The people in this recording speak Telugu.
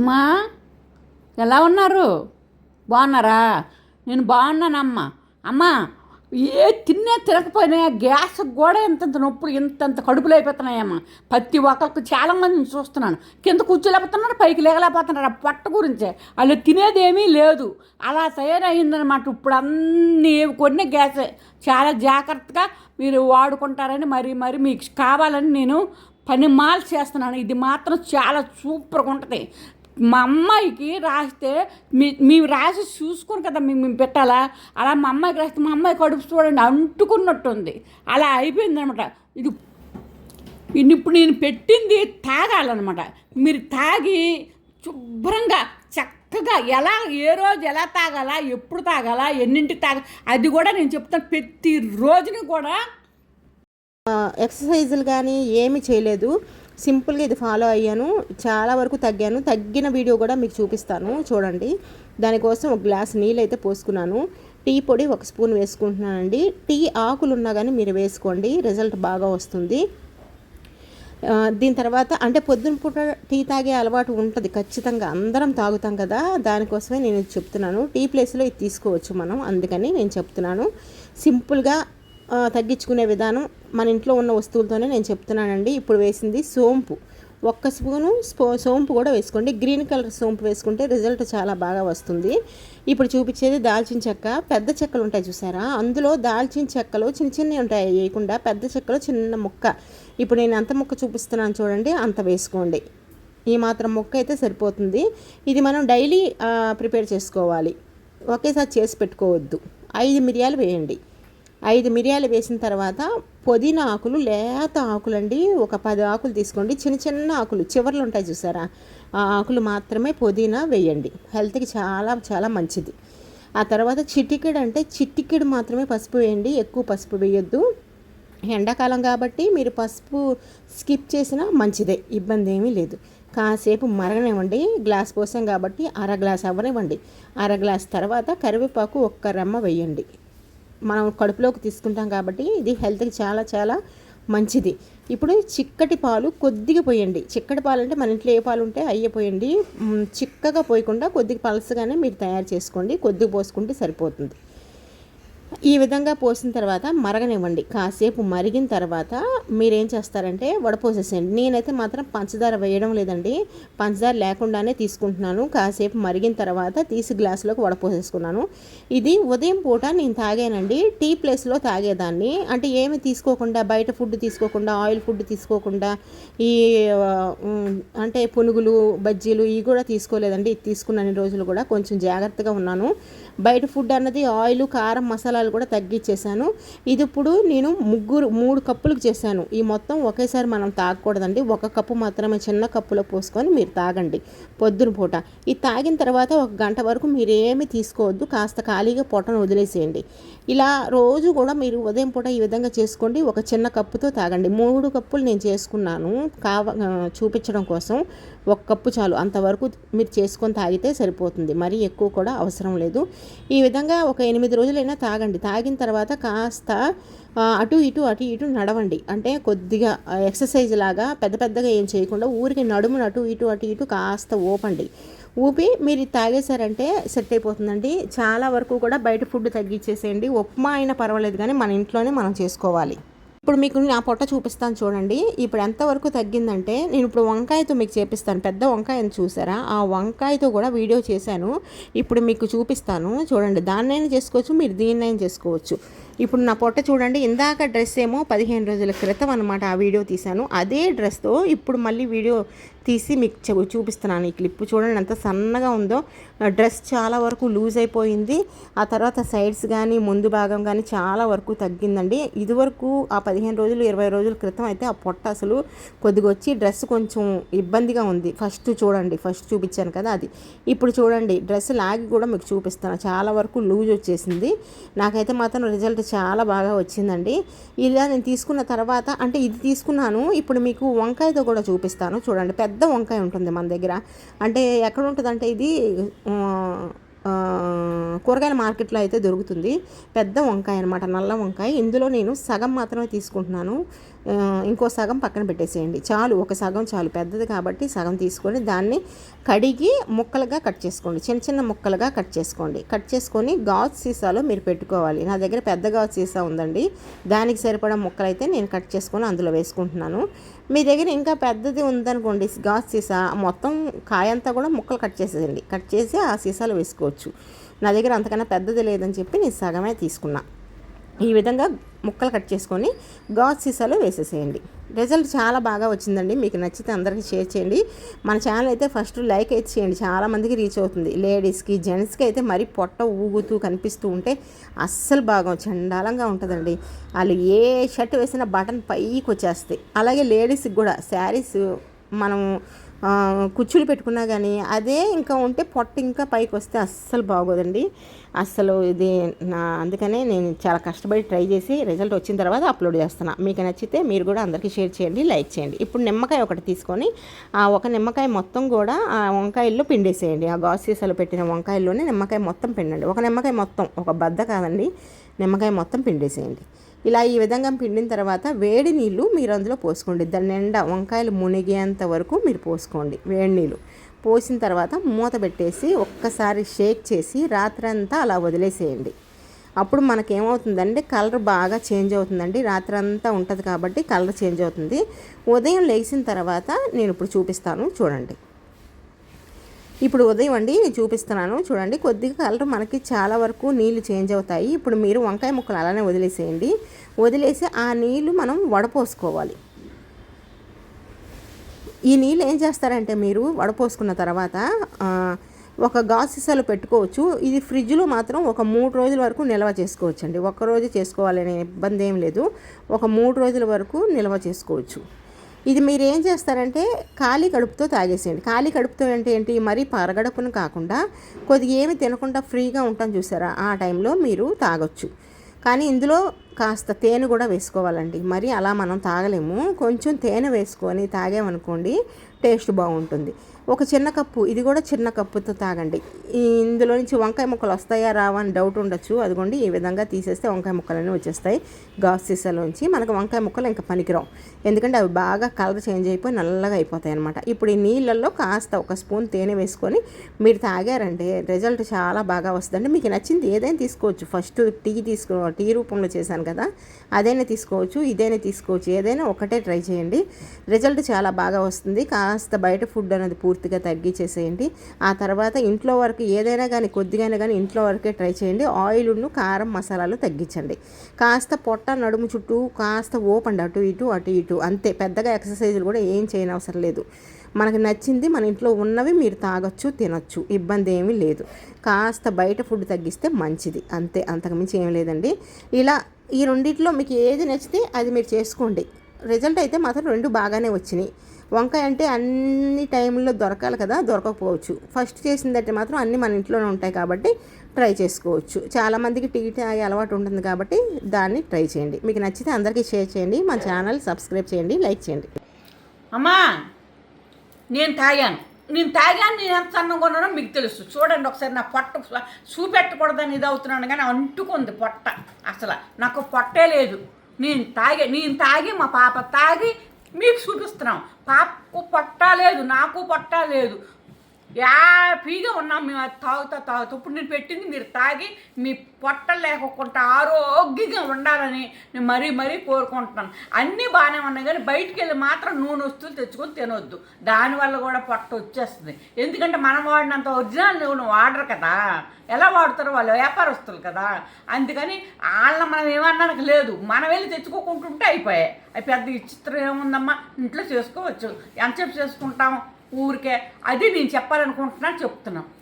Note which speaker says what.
Speaker 1: అమ్మా ఎలా ఉన్నారు? బాగున్నారా? నేను బాగున్నానమ్మా. అమ్మా ఏ తినే తినకపోయినా గ్యాస్ కూడా ఇంతంత నొప్పులు ఇంతంత కడుపులు అయిపోతున్నాయమ్మా. ప్రతి ఒక్కరికి చాలా మందిని చూస్తున్నాను. కింద కూర్చోలేకపోతున్నారు పైకి లేగలేకపోతున్నారు. ఆ పొట్ట గురించే. వాళ్ళు తినేది ఏమీ లేదు. అలా తయారయిందనమాట ఇప్పుడు అన్నీ కొన్ని గ్యాసే. చాలా జాగ్రత్తగా మీరు వాడుకుంటారని మరి మరి మీకు కావాలని నేను పని మాల్ చేస్తున్నాను. ఇది మాత్రం చాలా సూపర్గా ఉంటుంది. మా అమ్మాయికి రాస్తే మీ మేము రాసి చూసుకుని కదా మేము మేము పెట్టాలా? అలా మా అమ్మాయికి రాస్తే మా అమ్మాయి కడుపు చూడండి అంటుకున్నట్టుంది. అలా అయిపోయిందనమాట. ఇది ఇప్పుడు నేను పెట్టింది తాగాలన్నమాట. మీరు తాగి శుభ్రంగా చక్కగా ఎలా ఏ రోజు ఎలా తాగాలా ఎప్పుడు తాగాలా ఎన్నింటికి తాగ అది కూడా నేను చెప్తాను. ప్రతి రోజుని కూడా
Speaker 2: ఎక్సర్సైజులు కానీ ఏమీ చేయలేదు. సింపుల్గా ఇది ఫాలో అయ్యాను చాలా వరకు తగ్గాను. తగ్గిన వీడియో కూడా మీకు చూపిస్తాను చూడండి. దానికోసం ఒక గ్లాస్ నీళ్ళు అయితే పోసుకున్నాను. టీ పొడి ఒక స్పూన్ వేసుకుంటున్నానండి. టీ ఆకులు ఉన్నా కానీ మీరు వేసుకోండి రిజల్ట్ బాగా వస్తుంది. దీని తర్వాత అంటే పొద్దున పూట టీ తాగే అలవాటు ఉంటుంది ఖచ్చితంగా అందరం తాగుతాం కదా. దానికోసమే నేను చెప్తున్నాను. టీ ప్లేస్లో ఇది తీసుకోవచ్చు మనం అందుకని నేను చెప్తున్నాను. సింపుల్గా తగ్గించుకునే విధానం మన ఇంట్లో ఉన్న వస్తువులతోనే నేను చెప్తున్నానండి. ఇప్పుడు వేసింది సోంపు. ఒక్క స్పూను స్పో సోంపు కూడా వేసుకోండి. గ్రీన్ కలర్ సోంపు వేసుకుంటే రిజల్ట్ చాలా బాగా వస్తుంది. ఇప్పుడు చూపించేది దాల్చిన చెక్క. పెద్ద చెక్కలు ఉంటాయి చూసారా? అందులో దాల్చిన చెక్కలు చిన్న చిన్నవి ఉంటాయి. వేయకుండా పెద్ద చెక్కలు చిన్న ముక్క. ఇప్పుడు నేను ఎంత ముక్క చూపిస్తున్నాను చూడండి. అంత వేసుకోండి. ఈ మాత్రం ముక్క అయితే సరిపోతుంది. ఇది మనం డైలీ ప్రిపేర్ చేసుకోవాలి. ఒకేసారి చేసి పెట్టుకోవద్దు. ఐదు మిరియాలు వేయండి. ఐదు మిరియాలు వేసిన తర్వాత పుదీనా ఆకులు లేత ఆకులండి. ఒక పది ఆకులు తీసుకోండి. చిన్న చిన్న ఆకులు చివర్లు ఉంటాయి చూసారా? ఆ ఆకులు మాత్రమే పుదీనా వేయండి. హెల్త్కి చాలా చాలా మంచిది. ఆ తర్వాత చిటికెడు అంటే చిటికెడు మాత్రమే పసుపు వేయండి. ఎక్కువ పసుపు వేయొద్దు. ఎండాకాలం కాబట్టి మీరు పసుపు స్కిప్ చేసినా మంచిదే. ఇబ్బంది ఏమీ లేదు. కాసేపు మరగనివ్వండి. గ్లాస్ పోసాం కాబట్టి అర గ్లాస్ అవ్వనివ్వండి. అర గ్లాస్ తర్వాత కరివేపాకు ఒక్క రెమ్మ వేయండి. మనం కడుపులోకి తీసుకుంటాం కాబట్టి ఇది హెల్త్కి చాలా చాలా మంచిది. ఇప్పుడు చిక్కటి పాలు కొద్దిగా పోయండి. చిక్కటి పాలు అంటే మన ఇంట్లో ఏ పాలు ఉంటే అయ్యే పోయండి. చిక్కగా పోయకుండా కొద్దిగా పలసగానే మీరు తయారు చేసుకోండి. కొద్దిగా పోసుకుంటే సరిపోతుంది. ఈ విధంగా పోసిన తర్వాత మరగనివ్వండి. కాసేపు మరిగిన తర్వాత మీరేం చేస్తారంటే వడపోసేసేయండి నేనైతే మాత్రం పంచదార వేయడం లేదండి. పంచదార లేకుండానే తీసుకుంటున్నాను. కాసేపు మరిగిన తర్వాత తీసి గ్లాసులోకి వడపోసేసుకున్నాను ఇది ఉదయం పూట నేను తాగానండి. టీ ప్లేస్లో తాగేదాన్ని. అంటే ఏమి తీసుకోకుండా బయట ఫుడ్ తీసుకోకుండా ఆయిల్ ఫుడ్ తీసుకోకుండా ఈ అంటే పునుగులు బజ్జీలు ఇవి కూడా తీసుకోలేదండి. ఇది తీసుకున్న రోజులు కూడా కొంచెం జాగ్రత్తగా ఉన్నాను. బయట ఫుడ్ అన్నది ఆయిల్ కారం మసాలాలు కూడా తగ్గించేసాను ఇది ఇప్పుడు నేను ముగ్గురు మూడు కప్పులకు చేశాను. ఈ మొత్తం ఒకేసారి మనం తాగకూడదండి. ఒక కప్పు మాత్రమే చిన్న కప్పులో పోసుకొని మీరు తాగండి పొద్దున పూట. ఇది తాగిన తర్వాత ఒక గంట వరకు మీరు ఏమి తీసుకోవద్దు. కాస్త ఖాళీగా పొట్టను వదిలేసేయండి. ఇలా రోజు కూడా మీరు ఉదయం పూట ఈ విధంగా చేసుకోండి. ఒక చిన్న కప్పుతో తాగండి. మూడు కప్పులు నేను చేసుకున్నాను. కావ చూపించడం కోసం ఒక కప్పు చాలు. అంతవరకు మీరు చేసుకొని తాగితే సరిపోతుంది. మరీ ఎక్కువ కూడా అవసరం లేదు. ఈ విధంగా ఒక ఎనిమిది రోజులైనా తాగండి. తాగిన తర్వాత కాస్త అటు ఇటు అటు ఇటు నడవండి. అంటే కొద్దిగా ఎక్సర్సైజ్ లాగా పెద్ద పెద్దగా ఏం చేయకుండా ఊరికి నడుమును అటు ఇటు అటు ఇటు కాస్త ఊపండి. ఊపి మీరు తాగేశారంటే సెట్ అయిపోతుందండి. చాలా వరకు కూడా బయట ఫుడ్ తగ్గించేసేయండి ఉప్మా అయినా పర్వాలేదు కానీ మన ఇంట్లోనే మనం చేసుకోవాలి. ఇప్పుడు మీకు నా పొట్ట చూపిస్తాను చూడండి. ఇప్పుడు ఎంతవరకు తగ్గిందంటే నేను ఇప్పుడు వంకాయతో మీకు చేపిస్తాను. పెద్ద వంకాయని చూసారా? ఆ వంకాయతో కూడా వీడియో చేశాను. ఇప్పుడు మీకు చూపిస్తాను. చూడండి దాన్నైనా చేసుకోవచ్చు మీరు దీన్నైనా చేసుకోవచ్చు. ఇప్పుడు నా పొట్ట చూడండి. ఇందాక డ్రెస్ ఏమో పదిహేను రోజుల క్రితం అనమాట ఆ వీడియో తీశాను. అదే డ్రెస్తో ఇప్పుడు మళ్ళీ వీడియో తీసి మీకు చూపిస్తున్నాను ఈ క్లిప్. చూడండి ఎంత సన్నగా ఉందో. డ్రెస్ చాలా వరకు లూజ్ అయిపోయింది. ఆ తర్వాత సైడ్స్ కానీ ముందు భాగం కానీ చాలా వరకు తగ్గిందండి. ఇదివరకు ఆ పదిహేను రోజులు ఇరవై రోజుల క్రితం అయితే ఆ పొట్ట అసలు కొద్దిగా వచ్చి డ్రెస్ కొంచెం ఇబ్బందిగా ఉంది. ఫస్ట్ చూడండి ఫస్ట్ చూపించాను కదా అది. ఇప్పుడు చూడండి డ్రెస్ లాగి కూడా మీకు చూపిస్తాను చాలా వరకు లూజ్ వచ్చేసింది. నాకైతే మాత్రం రిజల్ట్ చాలా బాగా వచ్చిందండి. ఇలా నేను తీసుకున్న తర్వాత అంటే ఇది తీసుకున్నాను. ఇప్పుడు మీకు వంకాయతో కూడా చూపిస్తాను. చూడండి పెద్ద పెద్ద వంకాయ ఉంటుంది మన దగ్గర. అంటే ఎక్కడ ఉంటుందంటే ఇది కూరగాయల మార్కెట్లో అయితే దొరుకుతుంది. పెద్ద వంకాయ అనమాట నల్ల వంకాయ. ఇందులో నేను సగం మాత్రమే తీసుకుంటున్నాను. ఇంకో సగం పక్కన పెట్టేసేయండి. చాలు ఒక సగం చాలు. పెద్దది కాబట్టి సగం తీసుకొని దాన్ని కడిగి ముక్కలుగా కట్ చేసుకోండి. చిన్న చిన్న ముక్కలుగా కట్ చేసుకోండి. కట్ చేసుకొని గాజు సీసాలో మీరు పెట్టుకోవాలి. నా దగ్గర పెద్ద గాజు సీసా ఉందండి. దానికి సరిపడా ముక్కలైతే నేను కట్ చేసుకొని అందులో వేసుకుంటున్నాను. మీ దగ్గర ఇంకా పెద్దది ఉందనుకోండి గాజు సీసా. మొత్తం కాయంతా కూడా ముక్కలు కట్ చేసేయండి కట్ చేసి ఆ సీసాలో వేసుకోవచ్చు. నా దగ్గర అంతకన్నా పెద్దది లేదని చెప్పి నేను సగమే తీసుకున్నా. ఈ విధంగా ముక్కలు కట్ చేసుకొని గాజు సీసాలో వేసేసేయండి. రిజల్ట్ చాలా బాగా వచ్చిందండి. మీకు నచ్చితే అందరికీ షేర్ చేయండి. మన ఛానల్ అయితే ఫస్ట్ లైక్ అయితే చేయండి. చాలామందికి రీచ్ అవుతుంది. లేడీస్కి జెంట్స్కి అయితే మరీ పొట్ట ఊగుతూ కనిపిస్తూ ఉంటే అస్సలు బాగా చండాలంగా ఉంటుందండి. వాళ్ళు ఏ షర్ట్ వేసినా బటన్ పైకి వచ్చేస్తాయి. అలాగే లేడీస్కి కూడా శారీస్ మనం కుచ్చులు పెట్టుకున్నా కానీ అదే ఇంకా ఉంటే పొట్ట ఇంకా పైకి వస్తే అస్సలు బాగోదండి. అస్సలు ఇది నా అందుకనే నేను చాలా కష్టపడి ట్రై చేసి రిజల్ట్ వచ్చిన తర్వాత అప్లోడ్ చేస్తున్నా. మీకు నచ్చితే మీరు కూడా అందరికీ షేర్ చేయండి లైక్ చేయండి. ఇప్పుడు నిమ్మకాయ ఒకటి తీసుకొని ఆ ఒక నిమ్మకాయ మొత్తం కూడా ఆ వంకాయల్లో పిండేసేయండి. ఆ గాసీసాలు పెట్టిన వంకాయల్లోనే నిమ్మకాయ మొత్తం పిండండి. ఒక నిమ్మకాయ మొత్తం ఒక బద్ద కాదండి. నిమ్మకాయ మొత్తం పిండేసేయండి. ఇలా ఈ విధంగా పిండిన తర్వాత వేడి నీళ్ళు మీరు అందులో పోసుకోండి. దాని నిండా వంకాయలు మునిగేంత వరకు మీరు పోసుకోండి వేడి నీళ్ళు. పోసిన తర్వాత మూత పెట్టేసి ఒక్కసారి షేక్ చేసి రాత్రంతా అలా వదిలేసేయండి. అప్పుడు మనకేమవుతుందంటే కలర్ బాగా చేంజ్ అవుతుందండి. రాత్రంతా ఉంటుంది కాబట్టి కలర్ చేంజ్ అవుతుంది. ఉదయం లేచిన తర్వాత నేను ఇప్పుడు చూపిస్తాను. చూడండి. ఇప్పుడు ఉదయం అండి నేను చూపిస్తున్నాను. చూడండి కొద్దిగా కలర్ మనకి చాలా వరకు నీళ్ళు చేంజ్ అవుతాయి. ఇప్పుడు మీరు వంకాయ ముక్కలు అలానే వదిలేసేయండి. వదిలేసి ఆ నీళ్ళు మనం వడపోసుకోవాలి. ఈ నీళ్ళు ఏం చేస్తారంటే మీరు వడపోసుకున్న తర్వాత ఒక గాజు సీసాలు పెట్టుకోవచ్చు. ఇది ఫ్రిడ్జ్లో మాత్రం ఒక మూడు రోజుల వరకు నిల్వ చేసుకోవచ్చు అండి ఒక్క రోజు చేసుకోవాలనే ఇబ్బంది ఏం లేదు. ఒక మూడు రోజుల వరకు నిల్వ చేసుకోవచ్చు. ఇది మీరు ఏం చేస్తారంటే ఖాళీ కడుపుతో తాగేసేయండి. ఖాళీ కడుపుతో అంటే ఏంటి? మరీ పరగడుపును కాకుండా కొద్దిగా ఏమి తినకుండా ఫ్రీగా ఉంటాం చూసారా? ఆ టైంలో మీరు తాగొచ్చు. కానీ ఇందులో కాస్త తేనె కూడా వేసుకోవాలండి. మరి అలా మనం తాగలేము. కొంచెం తేనె వేసుకొని తాగామనుకోండి టేస్ట్ బాగుంటుంది. ఒక చిన్న కప్పు ఇది కూడా చిన్న కప్పుతో తాగండి. ఇందులో నుంచి వంకాయ ముక్కలు వస్తాయా రావా అని డౌట్ ఉండొచ్చు. అదిగోండి ఈ విధంగా తీసేస్తే వంకాయ ముక్కలన్నీ వచ్చేస్తాయి. గాజు సీసాలోంచి మనకు వంకాయ ముక్కలు ఇంకా పనికిరావు. ఎందుకంటే అవి బాగా కలర్ చేంజ్ అయిపోయి నల్లగా అయిపోతాయి అనమాట ఇప్పుడు ఈ నీళ్ళల్లో కాస్త ఒక స్పూన్ తేనె వేసుకొని మీరు తాగారంటే రిజల్ట్ చాలా బాగా వస్తుందండి. మీకు నచ్చింది ఏదైనా తీసుకోవచ్చు. ఫస్ట్ టీ తీసుకో టీ రూపంలో చేశాను కదా అదైనా తీసుకోవచ్చు ఇదైనా తీసుకోవచ్చు. ఏదైనా ఒకటే ట్రై చేయండి. రిజల్ట్ చాలా బాగా వస్తుంది. కాస్త బయట ఫుడ్ అనేది పూర్తి పూర్తిగా తగ్గించేసేయండి. ఆ తర్వాత ఇంట్లో వరకు ఏదైనా కానీ కొద్దిగానే కానీ ఇంట్లో వరకే ట్రై చేయండి. ఆయిల్ను కారం మసాలాలు తగ్గించండి. కాస్త పొట్ట నడుము చుట్టూ కాస్త ఓపండి అటు ఇటు అటు ఇటు అంతే. పెద్దగా ఎక్సర్సైజులు కూడా ఏం చేయనవసరం లేదు. మనకు నచ్చింది మన ఇంట్లో ఉన్నవి మీరు తాగొచ్చు తినొచ్చు. ఇబ్బంది ఏమీ లేదు. కాస్త బయట ఫుడ్ తగ్గిస్తే మంచిది. అంతే. అంతకుమించి ఏం లేదండి. ఇలా ఈ రెండిట్లో మీకు ఏది నచ్చితే అది మీరు చేసుకోండి. రిజల్ట్ అయితే మాత్రం రెండు బాగానే వచ్చినాయి. వంకాయ అంటే అన్ని టైంలో దొరకాలి కదా దొరకకపోవచ్చు. ఫస్ట్ చేసిందంటే మాత్రం అన్నీ మన ఇంట్లోనే ఉంటాయి కాబట్టి ట్రై చేసుకోవచ్చు. చాలామందికి టీ తాగే అలవాటు ఉంటుంది కాబట్టి దాన్ని ట్రై చేయండి. మీకు నచ్చితే అందరికీ షేర్ చేయండి. మా ఛానల్ సబ్స్క్రైబ్ చేయండి లైక్ చేయండి.
Speaker 1: అమ్మా నేను తాగాను. నేను తాగాను నేను ఎంత సన్నగా ఉన్నానో మీకు తెలుసు. చూడండి ఒకసారి నా పొట్ట చూపెట్టకూడదని ఇది అవుతున్నాను కానీ అంటుకుంది పొట్ట. అసలు నాకు పొట్టే లేదు. నేను తాగే నేను తాగి మా పాప తాగి మీకు చూపిస్తున్నాం. పాపకు పొట్ట లేదు నాకు పొట్ట లేదు. హ్యాపీగా ఉన్నాం. మేము అది తాగుతా తాగుతూ. ఇప్పుడు నేను పెట్టింది మీరు తాగి మీ పొట్ట లేకుండా ఆరోగ్యంగా ఉండాలని నేను మరీ మరీ కోరుకుంటున్నాను. అన్నీ బాగానే ఉన్నాయి కానీ బయటికి వెళ్ళి మాత్రం నూనె వస్తువులు తెచ్చుకొని తినొద్దు. దానివల్ల కూడా పొట్ట వచ్చేస్తుంది. ఎందుకంటే మనం వాడినంత ఒరిజినల్ నూనె వాడరు కదా. ఎలా వాడతారో వాళ్ళు వ్యాపారస్తులు కదా. అందుకని వాళ్ళ మనం ఏమన్నానికి లేదు. మనం వెళ్ళి తెచ్చుకోకుంటుంటే అయిపోయాయి. అవి పెద్ద విచిత్రం ఏముందమ్మా? ఇంట్లో చేసుకోవచ్చు. ఎంతసేపు చేసుకుంటాం? ఊరికే అది నేను చెప్పాలనుకుంటున్నాను చెప్తున్నాను